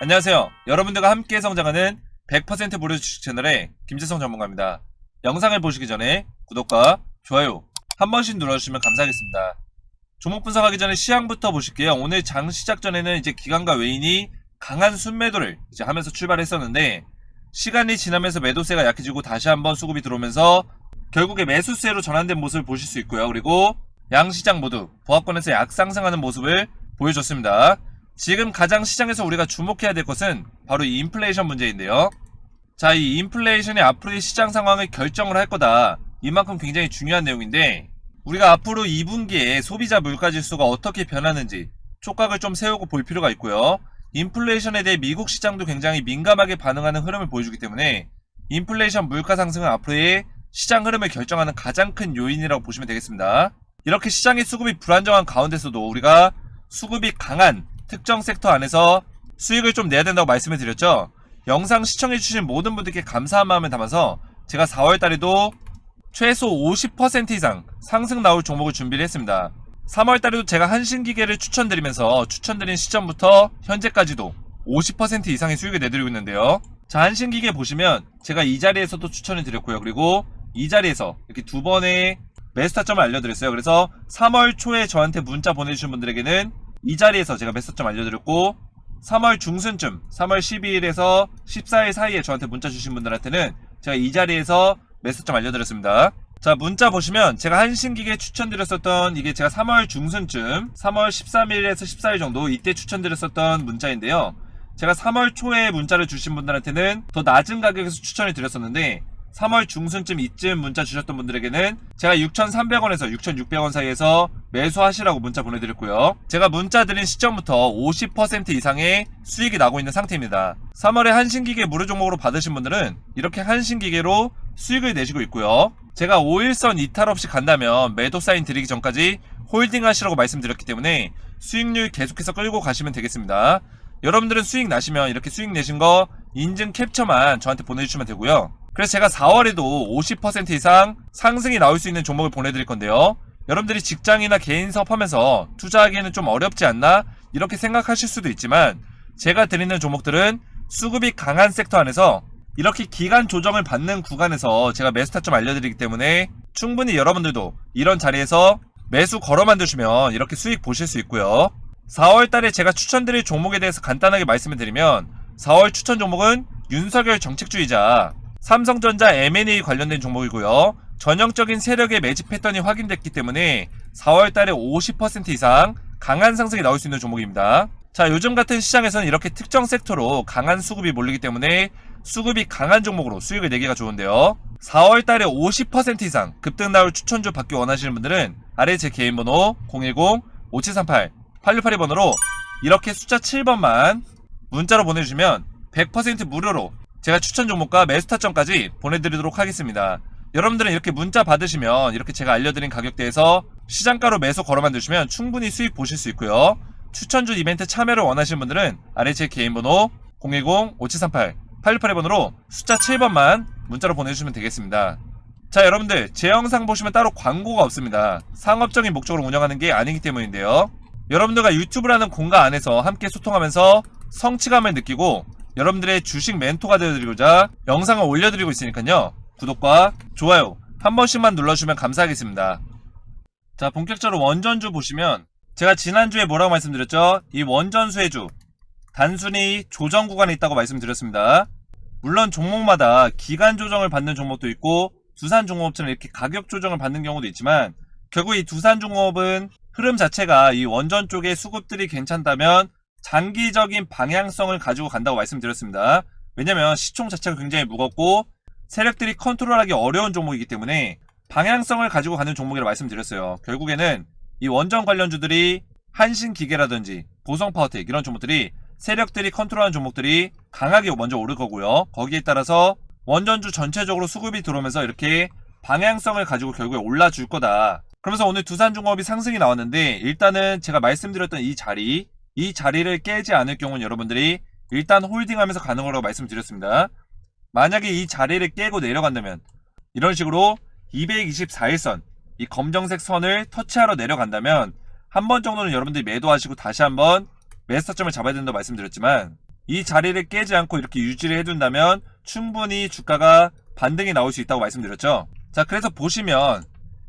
안녕하세요. 여러분들과 함께 성장하는 100% 무료 주식 채널의 김재성 전문가입니다. 영상을 보시기 전에 구독과 좋아요 한 번씩 눌러주시면 감사하겠습니다. 종목 분석하기 전에 시황부터 보실게요. 오늘 장 시작 전에는 이제 기관과 외인이 강한 순매도를 이제 하면서 출발했었는데 시간이 지나면서 매도세가 약해지고 다시 한번 수급이 들어오면서 결국에 매수세로 전환된 모습을 보실 수 있고요. 그리고 양시장 모두 보합권에서 약상승하는 모습을 보여줬습니다. 지금 가장 시장에서 우리가 주목해야 될 것은 바로 이 인플레이션 문제인데요. 자, 이 인플레이션이 앞으로의 시장 상황을 결정을 할 거다. 이만큼 굉장히 중요한 내용인데, 우리가 앞으로 2분기에 소비자 물가 지수가 어떻게 변하는지 촉각을 좀 세우고 볼 필요가 있고요. 인플레이션에 대해 미국 시장도 굉장히 민감하게 반응하는 흐름을 보여주기 때문에 인플레이션 물가 상승은 앞으로의 시장 흐름을 결정하는 가장 큰 요인이라고 보시면 되겠습니다. 이렇게 시장의 수급이 불안정한 가운데서도 우리가 수급이 강한 특정 섹터 안에서 수익을 좀 내야 된다고 말씀을 드렸죠. 영상 시청해주신 모든 분들께 감사한 마음을 담아서 제가 4월 달에도 최소 50% 이상 상승 나올 종목을 준비를 했습니다. 3월 달에도 제가 한신기계를 추천드리면서 추천드린 시점부터 현재까지도 50% 이상의 수익을 내드리고 있는데요. 자, 한신기계 보시면 제가 이 자리에서도 추천을 드렸고요. 그리고 이 자리에서 이렇게 두 번의 매수 타점을 알려드렸어요. 그래서 3월 초에 저한테 문자 보내주신 분들에게는 이 자리에서 제가 매수점 알려드렸고 3월 중순쯤 3월 12일에서 14일 사이에 저한테 문자 주신 분들한테는 제가 이 자리에서 매수점 알려드렸습니다. 자 문자 보시면 제가 한신기계 추천드렸었던 이게 제가 3월 중순쯤 3월 13일에서 14일 정도 이때 추천드렸었던 문자인데요. 제가 3월 초에 문자를 주신 분들한테는 더 낮은 가격에서 추천을 드렸었는데 3월 중순쯤 이쯤 문자 주셨던 분들에게는 제가 6,300원에서 6,600원 사이에서 매수하시라고 문자 보내드렸고요. 제가 문자 드린 시점부터 50% 이상의 수익이 나고 있는 상태입니다. 3월에 한신기계 무료 종목으로 받으신 분들은 이렇게 한신기계로 수익을 내시고 있고요. 제가 5일선 이탈 없이 간다면 매도 사인 드리기 전까지 홀딩 하시라고 말씀드렸기 때문에 수익률 계속해서 끌고 가시면 되겠습니다. 여러분들은 수익 나시면 이렇게 수익 내신 거 인증 캡처만 저한테 보내주시면 되고요. 그래서 제가 4월에도 50% 이상 상승이 나올 수 있는 종목을 보내드릴 건데요. 여러분들이 직장이나 개인 사업하면서 투자하기에는 좀 어렵지 않나 이렇게 생각하실 수도 있지만 제가 드리는 종목들은 수급이 강한 섹터 안에서 이렇게 기간 조정을 받는 구간에서 제가 매수 타점 알려드리기 때문에 충분히 여러분들도 이런 자리에서 매수 걸어 만드시면 이렇게 수익 보실 수 있고요. 4월 달에 제가 추천드릴 종목에 대해서 간단하게 말씀을 드리면 4월 추천 종목은 윤석열 정책주의자 삼성전자 M&A 관련된 종목이고요. 전형적인 세력의 매집 패턴이 확인됐기 때문에 4월 달에 50% 이상 강한 상승이 나올 수 있는 종목입니다. 자, 요즘 같은 시장에서는 이렇게 특정 섹터로 강한 수급이 몰리기 때문에 수급이 강한 종목으로 수익을 내기가 좋은데요. 4월 달에 50% 이상 급등 나올 추천주 받기 원하시는 분들은 아래 제 개인 번호 010-5738-8682번으로 이렇게 숫자 7번만 문자로 보내주시면 100% 무료로 제가 추천 종목과 매수타점까지 보내드리도록 하겠습니다. 여러분들은 이렇게 문자 받으시면 이렇게 제가 알려드린 가격대에서 시장가로 매수 걸어 만드시면 충분히 수익 보실 수 있고요. 추천주 이벤트 참여를 원하시는 분들은 아래 제 개인 번호 010-5738-8682번으로 숫자 7번만 문자로 보내주시면 되겠습니다. 자 여러분들 제 영상 보시면 따로 광고가 없습니다. 상업적인 목적으로 운영하는 게 아니기 때문인데요. 여러분들과 유튜브라는 공간 안에서 함께 소통하면서 성취감을 느끼고 여러분들의 주식 멘토가 되어드리고자 영상을 올려드리고 있으니까요. 구독과 좋아요 한 번씩만 눌러주시면 감사하겠습니다. 자, 본격적으로 원전주 보시면 제가 지난주에 뭐라고 말씀드렸죠? 이 원전 수혜주 단순히 조정 구간에 있다고 말씀드렸습니다. 물론 종목마다 기간 조정을 받는 종목도 있고 두산종업처럼 이렇게 가격 조정을 받는 경우도 있지만 결국 이 두산종업은 흐름 자체가 이 원전 쪽의 수급들이 괜찮다면 장기적인 방향성을 가지고 간다고 말씀드렸습니다. 왜냐면 시총 자체가 굉장히 무겁고 세력들이 컨트롤하기 어려운 종목이기 때문에 방향성을 가지고 가는 종목이라고 말씀드렸어요. 결국에는 이 원전 관련주들이 한신 기계라든지 보성 파워텍 이런 종목들이 세력들이 컨트롤하는 종목들이 강하게 먼저 오를 거고요. 거기에 따라서 원전주 전체적으로 수급이 들어오면서 이렇게 방향성을 가지고 결국에 올라줄 거다. 그러면서 오늘 두산중공업이 상승이 나왔는데 일단은 제가 말씀드렸던 이 자리 이 자리를 깨지 않을 경우는 여러분들이 일단 홀딩하면서 가는 거라고 말씀드렸습니다. 만약에 이 자리를 깨고 내려간다면 이런 식으로 224일선 이 검정색 선을 터치하러 내려간다면 한 번 정도는 여러분들이 매도하시고 다시 한번 매스터점을 잡아야 된다고 말씀드렸지만 이 자리를 깨지 않고 이렇게 유지를 해둔다면 충분히 주가가 반등이 나올 수 있다고 말씀드렸죠. 자, 그래서 보시면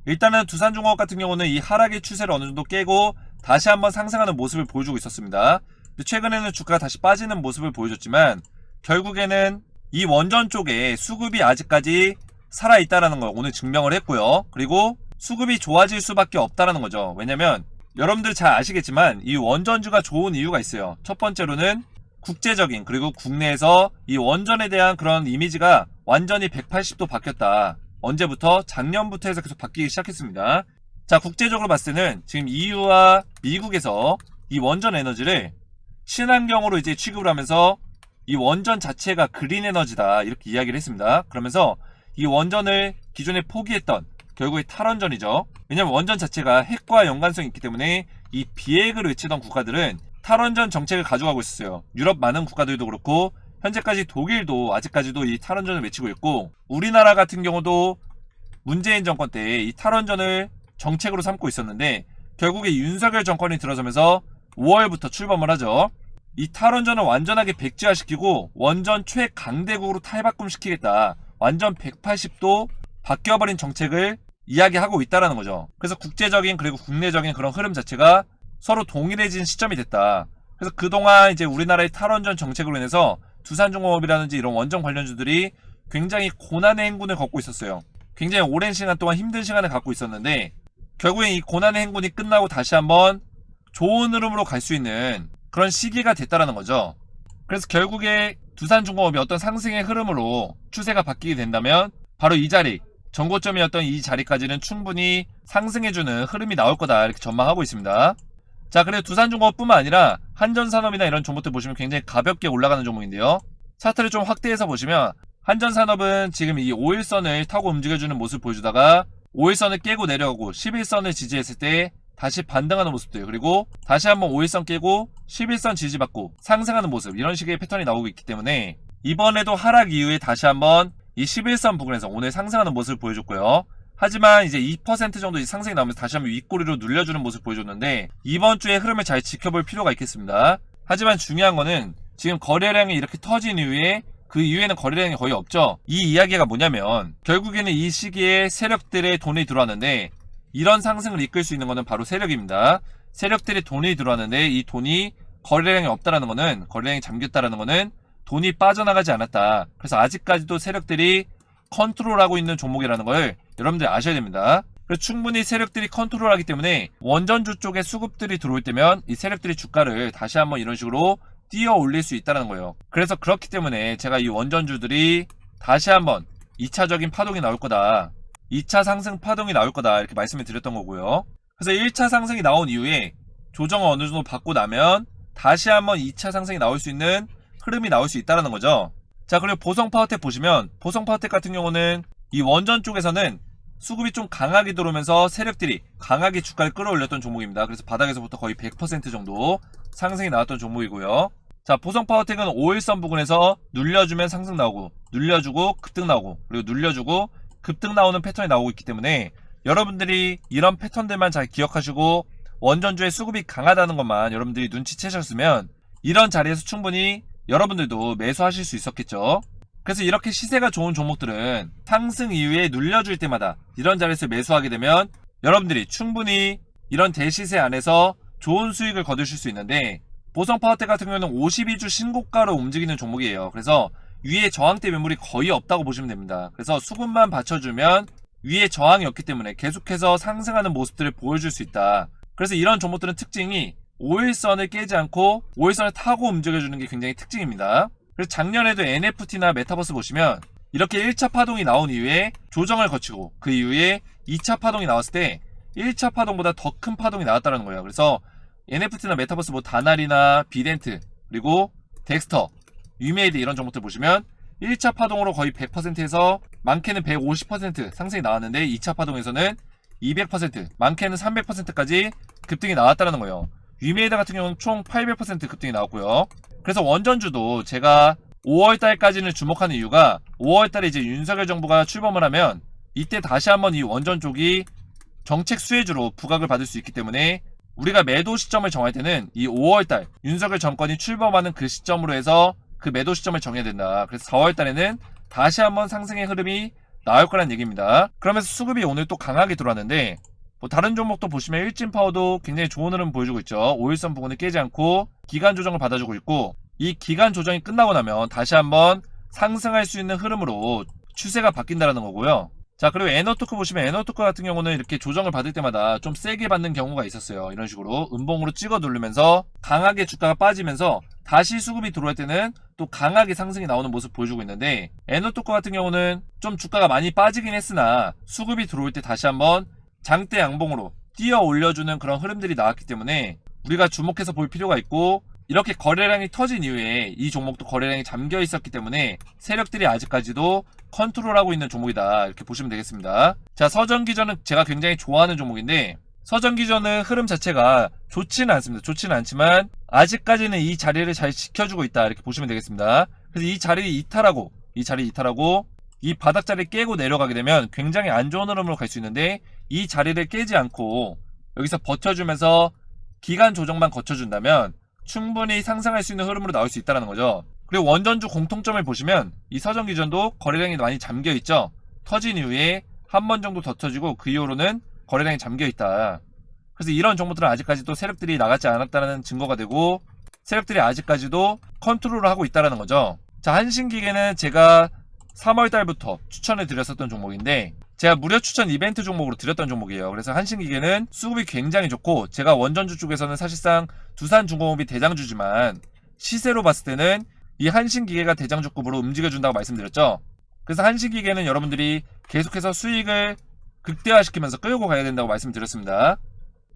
일단은 두산중공업 같은 경우는 이 하락의 추세를 어느 정도 깨고 다시 한번 상승하는 모습을 보여주고 있었습니다. 최근에는 주가가 다시 빠지는 모습을 보여줬지만 결국에는 이 원전 쪽에 수급이 아직까지 살아있다라는 걸 오늘 증명을 했고요. 그리고 수급이 좋아질 수밖에 없다라는 거죠. 왜냐면 여러분들 잘 아시겠지만 이 원전주가 좋은 이유가 있어요. 첫 번째로는 국제적인 그리고 국내에서 이 원전에 대한 그런 이미지가 완전히 180도 바뀌었다. 언제부터? 작년부터 해서 계속 바뀌기 시작했습니다. 자, 국제적으로 봤을 때는 지금 EU와 미국에서 이 원전 에너지를 친환경으로 이제 취급을 하면서 이 원전 자체가 그린 에너지다. 이렇게 이야기를 했습니다. 그러면서 이 원전을 기존에 포기했던 결국에 탈원전이죠. 왜냐면 원전 자체가 핵과 연관성이 있기 때문에 이 비핵을 외치던 국가들은 탈원전 정책을 가져가고 있었어요. 유럽 많은 국가들도 그렇고 현재까지 독일도 아직까지도 이 탈원전을 외치고 있고 우리나라 같은 경우도 문재인 정권 때 이 탈원전을 정책으로 삼고 있었는데 결국에 윤석열 정권이 들어서면서 5월부터 출범을 하죠. 이 탈원전을 완전하게 백지화시키고 원전 최강대국으로 탈바꿈시키겠다. 완전 180도 바뀌어버린 정책을 이야기하고 있다라는 거죠. 그래서 국제적인 그리고 국내적인 그런 흐름 자체가 서로 동일해진 시점이 됐다. 그래서 그동안 이제 우리나라의 탈원전 정책으로 인해서 두산중공업이라든지 이런 원전 관련주들이 굉장히 고난의 행군을 걷고 있었어요. 굉장히 오랜 시간 동안 힘든 시간을 갖고 있었는데 결국엔 이 고난의 행군이 끝나고 다시 한번 좋은 흐름으로 갈 수 있는 그런 시기가 됐다라는 거죠. 그래서 결국에 두산중공업이 어떤 상승의 흐름으로 추세가 바뀌게 된다면 바로 이 자리 전고점이었던 이 자리까지는 충분히 상승해주는 흐름이 나올 거다 이렇게 전망하고 있습니다. 자 그리고 두산중공업뿐만 아니라 한전산업이나 이런 종목들 보시면 굉장히 가볍게 올라가는 종목인데요. 차트를 좀 확대해서 보시면 한전산업은 지금 이 5일선을 타고 움직여주는 모습을 보여주다가 5일선을 깨고 내려가고 11선을 지지했을 때 다시 반등하는 모습들 그리고 다시 한번 5일선 깨고 11선 지지받고 상승하는 모습 이런 식의 패턴이 나오고 있기 때문에 이번에도 하락 이후에 다시 한번 이 11선 부근에서 오늘 상승하는 모습을 보여줬고요. 하지만 이제 2% 정도 상승이 나오면서 다시 한번 윗꼬리로 눌려주는 모습을 보여줬는데 이번 주의 흐름을 잘 지켜볼 필요가 있겠습니다. 하지만 중요한 거는 지금 거래량이 이렇게 터진 이후에 그 이후에는 거래량이 거의 없죠. 이 이야기가 뭐냐면 결국에는 이 시기에 세력들의 돈이 들어왔는데 이런 상승을 이끌 수 있는 것은 바로 세력입니다. 세력들이 돈이 들어왔는데 이 돈이 거래량이 없다라는 것은 거래량이 잠겼다라는 것은 돈이 빠져나가지 않았다. 그래서 아직까지도 세력들이 컨트롤하고 있는 종목이라는 걸 여러분들이 아셔야 됩니다. 그래서 충분히 세력들이 컨트롤하기 때문에 원전주 쪽에 수급들이 들어올 때면 이 세력들이 주가를 다시 한번 이런 식으로 뛰어 올릴 수 있다는 거예요. 그래서 그렇기 때문에 제가 이 원전주들이 다시 한번 2차적인 파동이 나올 거다. 2차 상승 파동이 나올 거다. 이렇게 말씀을 드렸던 거고요. 그래서 1차 상승이 나온 이후에 조정을 어느 정도 받고 나면 다시 한번 2차 상승이 나올 수 있는 흐름이 나올 수 있다는 거죠. 자, 그리고 보성 파워텍 보시면 보성 파워텍 같은 경우는 이 원전 쪽에서는 수급이 좀 강하게 들어오면서 세력들이 강하게 주가를 끌어올렸던 종목입니다. 그래서 바닥에서부터 거의 100% 정도 상승이 나왔던 종목이고요. 자, 보성 파워텍은 5일선 부근에서 눌려주면 상승 나오고, 눌려주고 급등 나오고, 그리고 눌려주고 급등 나오는 패턴이 나오고 있기 때문에 여러분들이 이런 패턴들만 잘 기억하시고 원전주의 수급이 강하다는 것만 여러분들이 눈치채셨으면 이런 자리에서 충분히 여러분들도 매수하실 수 있었겠죠. 그래서 이렇게 시세가 좋은 종목들은 상승 이후에 눌려줄 때마다 이런 자리에서 매수하게 되면 여러분들이 충분히 이런 대시세 안에서 좋은 수익을 거두실 수 있는데 보성 파워텍 같은 경우는 52주 신고가로 움직이는 종목이에요. 그래서 위에 저항대 매물이 거의 없다고 보시면 됩니다. 그래서 수급만 받쳐주면 위에 저항이 없기 때문에 계속해서 상승하는 모습들을 보여줄 수 있다. 그래서 이런 종목들은 특징이 5일선을 깨지 않고 5일선을 타고 움직여주는 게 굉장히 특징입니다. 그래서 작년에도 NFT나 메타버스 보시면 이렇게 1차 파동이 나온 이후에 조정을 거치고 그 이후에 2차 파동이 나왔을 때 1차 파동보다 더 큰 파동이 나왔다는 거예요. 그래서 NFT나 메타버스 뭐 다날이나 비덴트 그리고 덱스터, 위메이드 이런 종목들 보시면 1차 파동으로 거의 100%에서 많게는 150% 상승이 나왔는데 2차 파동에서는 200%, 많게는 300%까지 급등이 나왔다는 거예요. 위메이드 같은 경우는 총 800% 급등이 나왔고요. 그래서 원전주도 제가 5월 달까지는 주목하는 이유가 5월 달에 이제 윤석열 정부가 출범을 하면 이때 다시 한번 이 원전 쪽이 정책 수혜주로 부각을 받을 수 있기 때문에 우리가 매도 시점을 정할 때는 이 5월달 윤석열 정권이 출범하는 그 시점으로 해서 그 매도 시점을 정해야 된다. 그래서 4월달에는 다시 한번 상승의 흐름이 나올 거란 얘기입니다. 그러면서 수급이 오늘 또 강하게 들어왔는데 뭐 다른 종목도 보시면 일진 파워도 굉장히 좋은 흐름 보여주고 있죠. 5일선 부분을 깨지 않고 기간 조정을 받아주고 있고 이 기간 조정이 끝나고 나면 다시 한번 상승할 수 있는 흐름으로 추세가 바뀐다라는 거고요. 자 그리고 에너토크 보시면 에너토크 같은 경우는 이렇게 조정을 받을 때마다 좀 세게 받는 경우가 있었어요. 이런 식으로 음봉으로 찍어 누르면서 강하게 주가가 빠지면서 다시 수급이 들어올 때는 또 강하게 상승이 나오는 모습 보여주고 있는데 에너토크 같은 경우는 좀 주가가 많이 빠지긴 했으나 수급이 들어올 때 다시 한번 장대 양봉으로 뛰어 올려주는 그런 흐름들이 나왔기 때문에 우리가 주목해서 볼 필요가 있고 이렇게 거래량이 터진 이후에 이 종목도 거래량이 잠겨 있었기 때문에 세력들이 아직까지도 컨트롤하고 있는 종목이다 이렇게 보시면 되겠습니다. 자 서전기전은 제가 굉장히 좋아하는 종목인데 서전기전은 흐름 자체가 좋지는 않습니다. 좋지는 않지만 아직까지는 이 자리를 잘 지켜주고 있다 이렇게 보시면 되겠습니다. 그래서 이 자리를 이탈하고 이 자리 이탈하고 이 바닥 자리를 깨고 내려가게 되면 굉장히 안 좋은 흐름으로 갈 수 있는데 이 자리를 깨지 않고 여기서 버텨주면서 기간 조정만 거쳐준다면 충분히 상승할 수 있는 흐름으로 나올 수 있다는 거죠. 그리고 원전주 공통점을 보시면 이 서전 기전도 거래량이 많이 잠겨 있죠. 터진 이후에 한 번 정도 더 터지고 그 이후로는 거래량이 잠겨 있다. 그래서 이런 종목들은 아직까지도 세력들이 나가지 않았다는 증거가 되고 세력들이 아직까지도 컨트롤을 하고 있다는 거죠. 자 한신기계는 제가 3월 달부터 추천을 드렸었던 종목인데 제가 무료 추천 이벤트 종목으로 드렸던 종목이에요. 그래서 한신기계는 수급이 굉장히 좋고 제가 원전주 쪽에서는 사실상 두산중공업이 대장주지만 시세로 봤을 때는 이 한신기계가 대장주급으로 움직여준다고 말씀드렸죠. 그래서 한신기계는 여러분들이 계속해서 수익을 극대화시키면서 끌고 가야 된다고 말씀드렸습니다.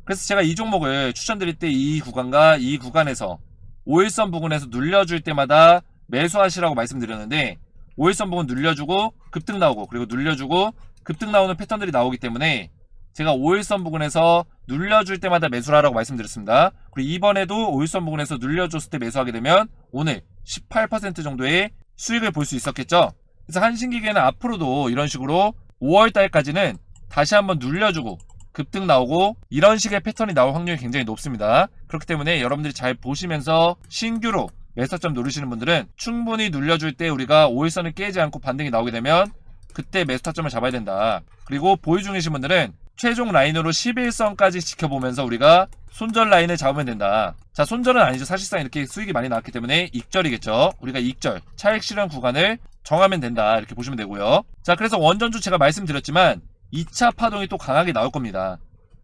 그래서 제가 이 종목을 추천드릴 때 이 구간과 이 구간에서 5일선 부근에서 눌려줄 때마다 매수하시라고 말씀드렸는데 5일선 부분 눌려주고 급등 나오고 그리고 눌려주고 급등 나오는 패턴들이 나오기 때문에 제가 5일선 부근에서 눌려줄 때마다 매수를 하라고 말씀드렸습니다. 그리고 이번에도 5일선 부근에서 눌려줬을 때 매수하게 되면 오늘 18% 정도의 수익을 볼 수 있었겠죠. 그래서 한신기계는 앞으로도 이런 식으로 5월달까지는 다시 한번 눌려주고 급등 나오고 이런 식의 패턴이 나올 확률이 굉장히 높습니다. 그렇기 때문에 여러분들이 잘 보시면서 신규로 매수점 노리시는 분들은 충분히 눌려줄 때 우리가 5일선을 깨지 않고 반등이 나오게 되면 그때 매수 타점을 잡아야 된다. 그리고 보유 중이신 분들은 최종 라인으로 11선까지 지켜보면서 우리가 손절 라인을 잡으면 된다. 자, 손절은 아니죠. 사실상 이렇게 수익이 많이 나왔기 때문에 익절이겠죠. 우리가 익절, 차익 실현 구간을 정하면 된다. 이렇게 보시면 되고요. 자, 그래서 원전주 제가 말씀드렸지만 2차 파동이 또 강하게 나올 겁니다.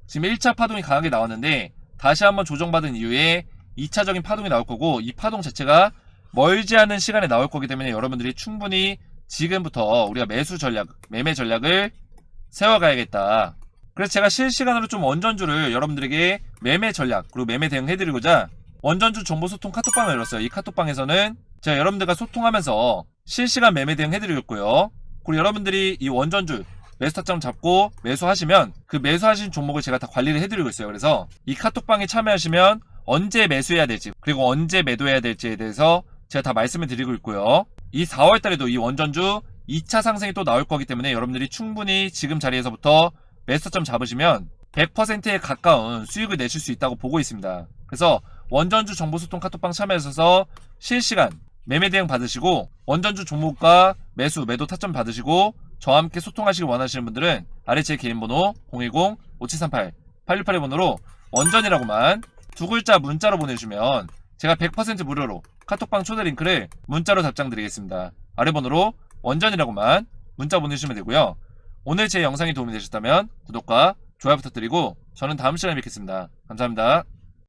지금 1차 파동이 강하게 나왔는데 다시 한번 조정받은 이후에 2차적인 파동이 나올 거고 이 파동 자체가 멀지 않은 시간에 나올 거기 때문에 여러분들이 충분히 지금부터 우리가 매수 전략, 매매 전략을 세워가야겠다. 그래서 제가 실시간으로 좀 원전주를 여러분들에게 매매 전략, 그리고 매매 대응 해드리고자 원전주 정보 소통 카톡방을 열었어요. 이 카톡방에서는 제가 여러분들과 소통하면서 실시간 매매 대응 해드리겠고요. 그리고 여러분들이 이 원전주 매수 타점 잡고 매수하시면 그 매수하신 종목을 제가 다 관리를 해드리고 있어요. 그래서 이 카톡방에 참여하시면 언제 매수해야 될지 그리고 언제 매도해야 될지에 대해서 제가 다 말씀을 드리고 있고요. 이 4월 달에도 이 원전주 2차 상승이 또 나올 거기 때문에 여러분들이 충분히 지금 자리에서부터 매수점 잡으시면 100%에 가까운 수익을 내실 수 있다고 보고 있습니다. 그래서 원전주 정보소통 카톡방 참여하셔서 실시간 매매 대응 받으시고 원전주 종목과 매수, 매도 타점 받으시고 저와 함께 소통하시길 원하시는 분들은 아래 제 개인 번호 010-5738-8681 번호로 원전이라고만 두 글자 문자로 보내주시면 제가 100% 무료로 카톡방 초대 링크를 문자로 답장 드리겠습니다. 아래 번호로 원전이라고만 문자 보내주시면 되고요. 오늘 제 영상이 도움이 되셨다면 구독과 좋아요 부탁드리고 저는 다음 시간에 뵙겠습니다. 감사합니다.